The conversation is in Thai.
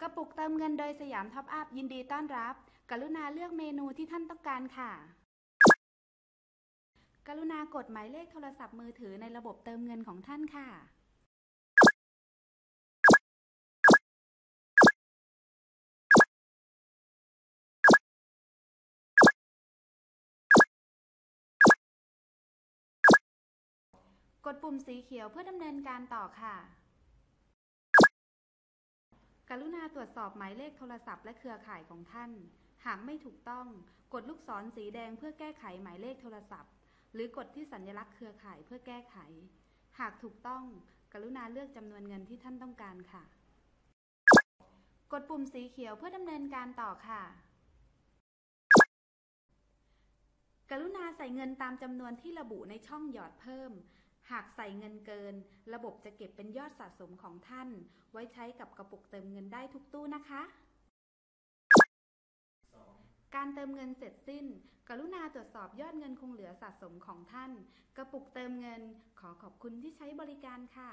กระปุกเติมเงินโดยสยามท็อปอัพยินดีต้อนรับ กรุณาเลือกเมนูที่ท่านต้องการค่ะ กรุณากดหมายเลขโทรศัพท์มือถือในระบบเติมเงินของท่านค่ะ กดปุ่มสีเขียวเพื่อดำเนินการต่อค่ะ กรุณาตรวจสอบหมายเลขโทรศัพท์และเครือข่ายของท่าน หากไม่ถูกต้อง กดลูกศรสีแดงเพื่อแก้ไขหมายเลขโทรศัพท์ หรือกดที่สัญลักษณ์เครือข่ายเพื่อแก้ไข หากถูกต้อง กรุณาเลือกจำนวนเงินที่ท่านต้องการค่ะ กดปุ่มสีเขียวเพื่อดำเนินการต่อค่ะ กรุณาใส่เงินตามจำนวนที่ระบุในช่องหยอดเพิ่ม หากใส่เงินเกิน ระบบจะเก็บเป็นยอดสะสมของท่าน ไว้ใช้กับกระปุกเติมเงินได้ทุกตู้นะคะ การเติมเงินเสร็จสิ้น กรุณาตรวจสอบยอดเงินคงเหลือสะสมของท่าน กระปุกเติมเงิน ขอขอบคุณที่ใช้บริการค่ะ